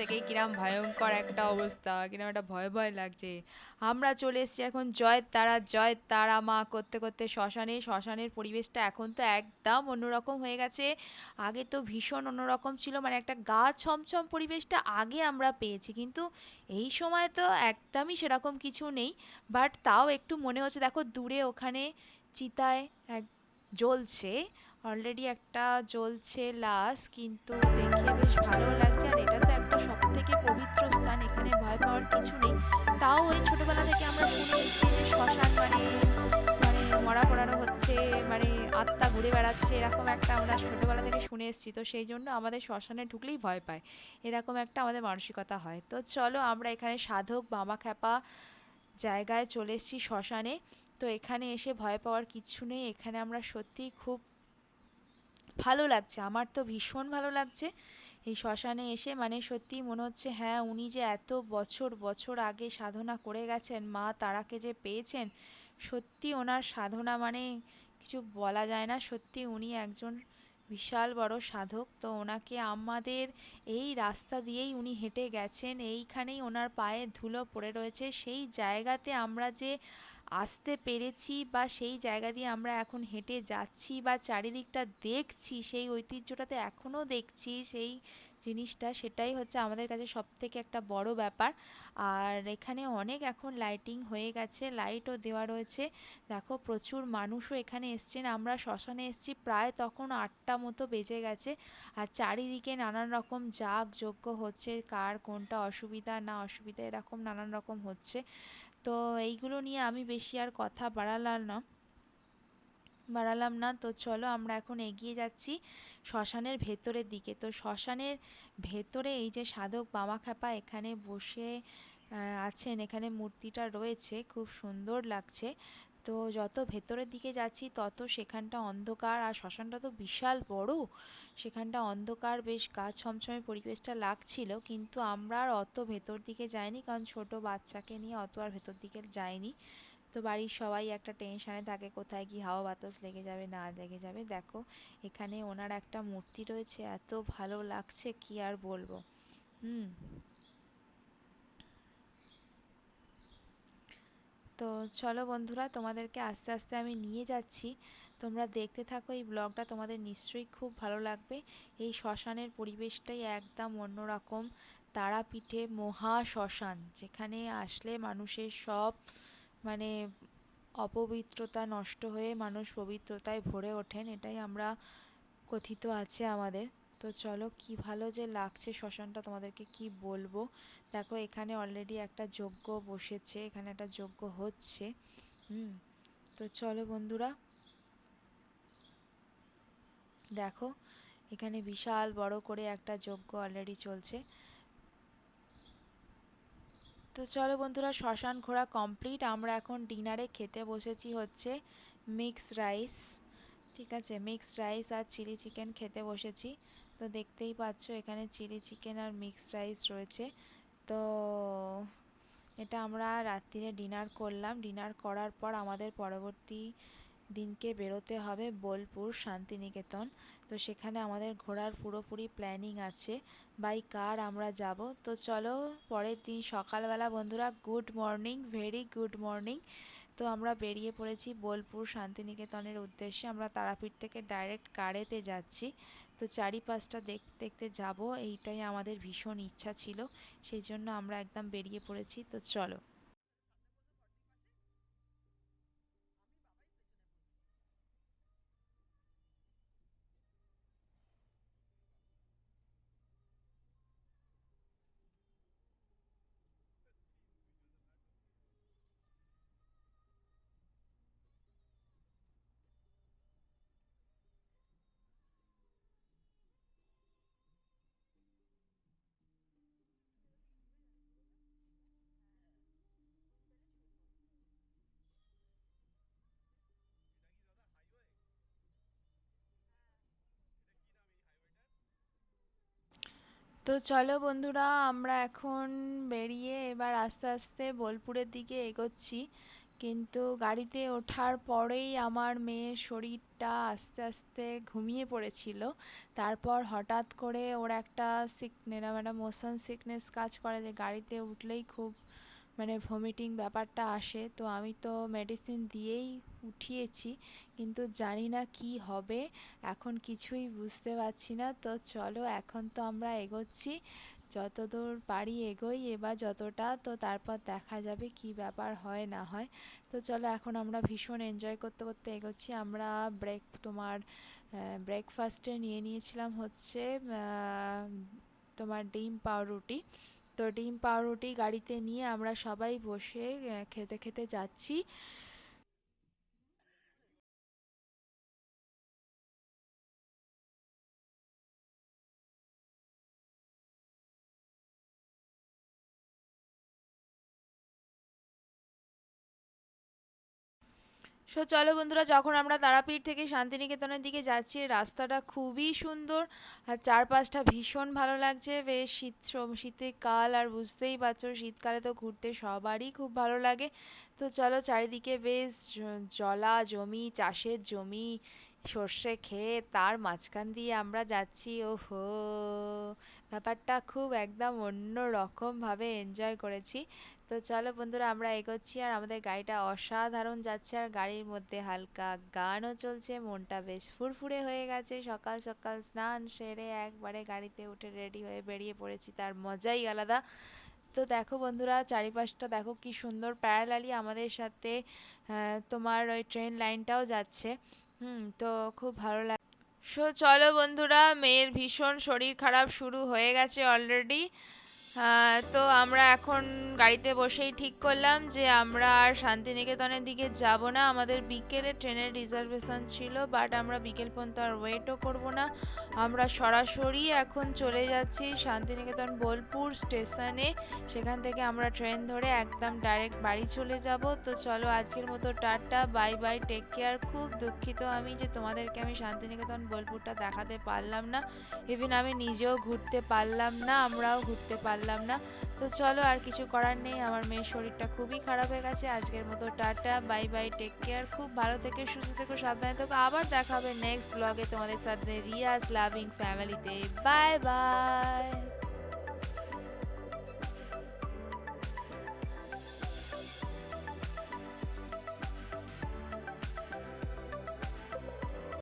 থেকেই কিরাম ভয়ঙ্কর একটা অবস্থা, কিরম একটা ভয় ভয় লাগছে। আমরা চলে এসেছি এখন জয় তারা জয় তারা মা করতে করতে শ্মশানে। শ্মশানের পরিবেশটা এখন তো একদম অন্যরকম হয়ে গেছে। আগে তো ভীষণ অন্যরকম ছিল মানে একটা গা ছমছম পরিবেশটা আগে আমরা পেয়েছি। কিন্তু এই সময় তো একদমই সেরকম কিছু নেই। বাট তাও একটু মনে হচ্ছে, দেখো দূরে ওখানে চিতায় এক জ্বলছে। অলরেডি একটা জ্বলছে লাশ, কিন্তু দেখে বেশ ভালো লাগছে। কিছু নেই। তাও ওই ছোটবেলা থেকে আমরা শুনে এসেছি যে শ্মশান মানে মানে মরা পড়ানো হচ্ছে মানে আত্মা ঘুরে বেড়াচ্ছে, এরকম একটা আমরা ছোটবেলা থেকে শুনে এসেছি। তো সেই জন্য আমাদের শ্মশানে ঢুকলেই ভয় পায়। এরকম একটা আমাদের মানসিকতা হয়। তো চলো আমরা এখানে সাধক বামা খ্যাপা জায়গায় চলে এসেছি শ্মশানে। তো এখানে এসে ভয় পাওয়ার কিছু নেই। এখানে আমরা সত্যিই খুব ভালো লাগছে। আমার তো ভীষণ ভালো লাগছে। এই শ্মশানে এসে মানে সত্যি মনে হচ্ছে হ্যাঁ উনি যে এত বছর বছর আগে সাধনা করে গেছেন, মা তারাকে যে পেয়েছেন সত্যি ওনার সাধনা মানে কিছু বলা যায় না। সত্যি উনি একজন বিশাল বড় সাধক। তো ওনাকে আমাদের এই রাস্তা দিয়েই উনি হেঁটে গেছেন। এইখানেই ওনার পায়ে ধুলো পড়ে রয়েছে। সেই জায়গাতে আমরা যে আসতে পেরেছি বা সেই জায়গা দিয়ে আমরা এখন হেঁটে যাচ্ছি বা চারিদিকটা দেখছি, সেই ঐতিহ্যটাতে এখনও দেখছি, সেই জিনিসটা সেটাই হচ্ছে আমাদের কাছে সব থেকে একটা বড় ব্যাপার। আর এখানে অনেক এখন লাইটিং হয়ে গেছে লাইটও দেওয়া রয়েছে। দেখো প্রচুর মানুষও এখানে এসছেন, আমরা শ্মশানে এসছি, প্রায় তখন আটটা মতো বেজে গেছে। আর চারিদিকে নানান রকম যাগ যজ্ঞ হচ্ছে, কার কোনটা অসুবিধা, না অসুবিধা, এরকম নানান রকম হচ্ছে। তো এইগুলো নিয়ে আমি বেশি আর কথা বাড়ালাম না। বাড়ালাম না। তো চলো আমরা এখন এগিয়ে যাচ্ছি শ্মশানের ভেতরের দিকে। তো শ্মশানের ভেতরে এই যে সাধক বামাখ্যাপা এখানে বসে আছেন, এখানে মূর্তিটা রয়েছে। খুব সুন্দর লাগছে। তো যত ভেতরের দিকে যাচ্ছি, তত সেখানটা অন্ধকার আর শ্মশানটা তো বিশাল বড়। সেখানটা অন্ধকার, বেশ গা ছমছমে পরিবেশটা লাগছিল, কিন্তু আমরা আর অত ভেতর দিকে যাইনি, কারণ ছোট বাচ্চাকে নিয়ে অত আর ভেতর দিকে যাইনি। তো বাড়ির সবাই একটা টেনশানে থাকে, কোথায় কি হাওয়া বাতাস লেগে যাবে, না লেগে যাবে। দেখো, এখানে ওনার একটা মূর্তি রয়েছে, এত ভালো লাগছে, কি আর বলব। হুম। তো চলো বন্ধুরা, তোমাদেরকে আস্তে আস্তে আমি নিয়ে যাচ্ছি। তোমরা দেখতে থাকো এই ব্লগটা, তোমাদের নিশ্চয়ই খুব ভালো লাগবে। এই শ্মশানের পরিবেশটাই একদম অন্যরকম। তারাপীঠে মহা শ্মশান, যেখানে আসলে মানুষের সব মানে অপবিত্রতা নষ্ট হয়ে মানুষ পবিত্রতায় ভরে ওঠেন, এটাই আমরা কথিত আছে আমাদের। তো চলো কি ভালো যে লাগছে শ্মশানটা তোমাদেরকে কি বলব? দেখো, এখানে অলরেডি একটা যজ্ঞ বসেছে, এখানে একটা যজ্ঞ হচ্ছে, হুম? তো চলো বন্ধুরা, দেখো, এখানে বিশাল বড় করে একটা যজ্ঞ অলরেডি চলছে। তো চলো বন্ধুরা, শ্মশান ঘোরা কমপ্লিট আমরা এখন ডিনারে খেতে বসেছি হচ্ছে মিক্স রাইস ঠিক আছে? মিক্সড রাইস আর চিলি চিকেন খেতে বসেছি। তো দেখতেই পাচ্ছ, এখানে চিলি চিকেন আর মিক্সড রাইস রয়েছে। তো এটা আমরা রাত্রিরে ডিনার করলাম। ডিনার করার পর আমাদের পরবর্তী দিনকে বেরোতে হবে বোলপুর শান্তিনিকেতন। তো সেখানে আমাদের ঘোরার পুরোপুরি প্ল্যানিং আছে, বাই কার আমরা যাব। তো চলো, পরের দিন সকালবেলা বন্ধুরা, good morning, very good morning. তো আমরা বেরিয়ে পড়েছি বোলপুর শান্তিনিকেতনের উদ্দেশ্যে। আমরা তারাপীঠ থেকে ডাইরেক্ট কারেতে যাচ্ছি। তো চারিপাশটা দেখতে দেখতে যাব। এইটাই আমাদের ভীষণ ইচ্ছা ছিল। সেই জন্য আমরা একদম বেরিয়ে পড়েছি। তো চলো। তো চলো বন্ধুরা, আমরা এখন বেরিয়ে এবার আস্তে আস্তে বোলপুরের দিকে এগোচ্ছি। কিন্তু গাড়িতে ওঠার পরেই আমার মেয়ের শরীরটা আস্তে আস্তে ঘুমিয়ে পড়েছিল। তারপর হঠাৎ করে ওর একটা এরম একটা মোশন সিকনেস কাজ করে যে গাড়িতে উঠলেই খুব মানে ভমিটিং ব্যাপারটা আসে, তো আমি তো মেডিসিন দিয়েই উঠিয়েছি, কিন্তু জানি না কি হবে, এখন কিছুই বুঝতে পারছি না, তো চলো এখন তো আমরা এগোচ্ছি, যতদূর পারি এগোই, এবার যতটা, তো তারপর দেখা যাবে কি ব্যাপার হয় না হয়, তো চলো এখন আমরা ভীষণ এনজয় করতে করতে এগোচ্ছি, আমরা ব্রেক তোমার ব্রেকফাস্টে নিয়ে নিয়েছিলাম হচ্ছে তোমার ডিম পাউরুটি তো ডিম পাউরুটি গাড়িতে নিয়ে আমরা সবাই বসে খেতে খেতে যাচ্ছি। সো চলো বন্ধুরা, যখন আমরা তারাপীঠ থেকে শান্তিনিকেতনের দিকে যাচ্ছি, রাস্তাটা খুবই সুন্দর আর চারপাশটা ভীষণ ভালো লাগছে। বেশ শীত শীতকাল আর বুঝতেই পারছ, শীতকালে তো ঘুরতে সবারই খুব ভালো লাগে। তো চলো চারিদিকে বেশ জলা জমি, চাষের জমি, সর্ষে খেয়ে তার মাঝখান দিয়ে আমরা যাচ্ছি। ওহো, ব্যাপারটা খুব একদম অন্য রকমভাবে এনজয় করেছি। তো চলো বন্ধুরা, আমরা এগোচ্ছি আর আমাদের গাড়িটা অসাধারণ যাচ্ছে আর গাড়ির মধ্যে হালকা গানও চলছে, মনটা বেশ ফুরফুরে হয়ে গেছে। সকাল সকাল স্নান সেরে একবারে গাড়িতে উঠে রেডি হয়ে বেরিয়ে পড়েছি, তার মজাই আলাদা। তো দেখো বন্ধুরা, চারিপাশটা দেখো কি সুন্দর প্যারালালি আমাদের সাথে তোমার ওই ট্রেন লাইনটাও যাচ্ছে। হুম, তো খুব ভালো লাগে, সো চলো বন্ধুরা, মেয়ের ভীষণ শরীর খারাপ শুরু হয়ে গেছে অলরেডি তো আমরা এখন গাড়িতে বসেই ঠিক করলাম যে আমরা আর শান্তিনিকেতনের দিকে যাব না। আমাদের বিকেলে ট্রেনের রিজার্ভেশন ছিল বাট আমরা বিকেল পর্যন্ত আর ওয়েটও করব না। আমরা সরাসরি এখন চলে যাচ্ছি শান্তিনিকেতন বোলপুর স্টেশনে। সেখান থেকে আমরা ট্রেন ধরে একদম ডাইরেক্ট বাড়ি চলে যাব। তো চলো আজকের মতো tata bye bye take care খুব দুঃখিত আমি যে তোমাদেরকে আমি শান্তিনিকেতন বোলপুরটা দেখাতে পারলাম না। ইভিন আমি নিজেও ঘুরতে পারলাম না, আমরাও ঘুরতে পারলাম পারলাম না। তো চলো আর কিছু করার নেই, আমার মেয়ের শরীরটা খুবই খারাপ হয়ে গেছে। আজকের মতো tata, bye bye take care খুব ভালো থেকে, সুস্থ থেকো, সাবধানে থাকো। আবার দেখা হবে নেক্সট ব্লগে তোমাদের সাথে রিয়াজ লাভিং ফ্যামিলিতে বাই বাই।